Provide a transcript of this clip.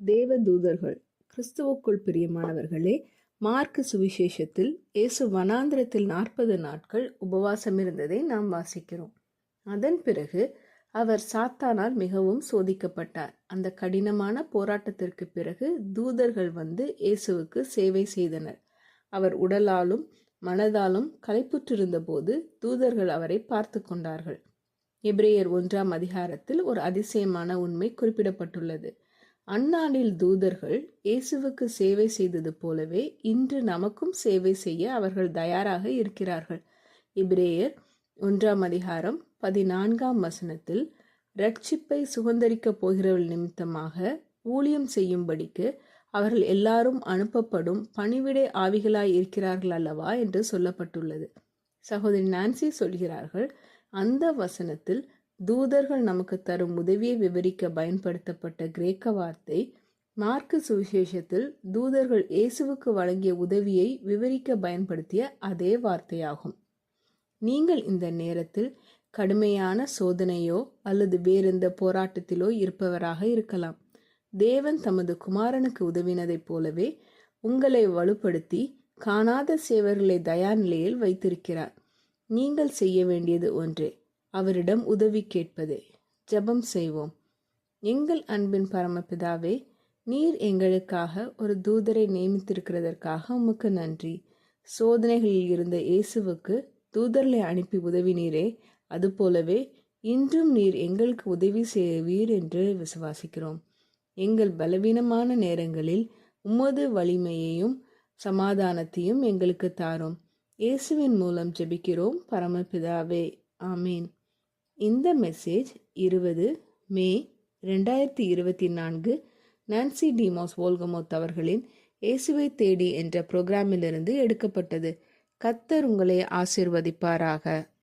தேவ தூதர்கள் கிறிஸ்துவுக்குள் பிரியமானவர்களே மார்க்கு சுவிசேஷத்தில் இயேசு வனாந்திரத்தில் நாற்பது நாட்கள் உபவாசம் இருந்ததை நாம் வாசிக்கிறோம். அதன் பிறகு அவர் சாத்தானால் மிகவும் சோதிக்கப்பட்டார். அந்த கடினமான போராட்டத்திற்கு பிறகு தூதர்கள் வந்து இயேசுவுக்கு சேவை செய்தனர். அவர் உடலாலும் மனதாலும் களைப்புற்றிருந்த போது தூதர்கள் அவரை பார்த்து கொண்டார்கள். எப்ரேயர் ஒன்றாம் அதிகாரத்தில் ஒரு அதிசயமான உண்மை குறிப்பிடப்பட்டுள்ளது. அந்நாளில் தூதர்கள் இயேசுவுக்கு சேவை செய்தது போலவே இன்று நமக்கும் சேவை செய்ய அவர்கள் தயாராக இருக்கிறார்கள். இப்ரேயர் ஒன்றாம் அதிகாரம் பதினான்காம் வசனத்தில் ரட்சிப்பை சுதந்திரிக்கப் போகிறவர்கள் நிமித்தமாக ஊழியம் செய்யும்படிக்கு அவர்கள் எல்லாரும் அனுப்பப்படும் பணிவிடை ஆவிகளாய் இருக்கிறார்கள் அல்லவா? என்று சொல்லப்பட்டுள்ளது. சகோதரி நான்சி சொல்கிறார்கள் அந்த வசனத்தில் தூதர்கள் நமக்கு தரும் உதவியை விவரிக்க பயன்படுத்தப்பட்ட கிரேக்க வார்த்தை மார்க்கு சுவிசேஷத்தில் தூதர்கள் இயேசுவுக்கு வழங்கிய உதவியை விவரிக்க பயன்படுத்திய அதே வார்த்தையாகும். நீங்கள் இந்த நேரத்தில் கடுமையான சோதனையோ அல்லது வேறெந்த போராட்டத்திலோ இருப்பவராக இருக்கலாம். தேவன் தமது குமாரனுக்கு உதவினதைப் போலவே உங்களை வலுப்படுத்தி காணாத சேவர்களை தயா நிலையில் வைத்திருக்கிறார். நீங்கள் செய்ய வேண்டியது ஒன்றே அவரிடம் உதவி கேட்பதே. ஜெபம் செய்வோம். எங்கள் அன்பின் பரமபிதாவே நீர் எங்களுக்காக ஒரு தூதரை நியமித்திருக்கிறதற்காக உமக்கு நன்றி. சோதனைகளில் இருந்த இயேசுவுக்கு தூதர்களை அனுப்பி உதவினீரே. அதுபோலவே இன்றும் நீர் எங்களுக்கு உதவி செய்வீர் என்று விசுவாசிக்கிறோம். எங்கள் பலவீனமான நேரங்களில் உமது வலிமையையும் சமாதானத்தையும் எங்களுக்கு தாரும். இயேசுவின் மூலம் ஜெபிக்கிறோம் பரமபிதாவே. ஆமீன். இந்த மெசேஜ் இருபது மே ரெண்டாயிரத்தி இருபத்தி நான்கு நான்சி டிமாஸ் ஓல்கமோத் அவர்களின் இயேசுவை தேடி என்ற புரோகிராமிலிருந்து எடுக்கப்பட்டது. கத்தர் உங்களை ஆசிர்வதிப்பாராக.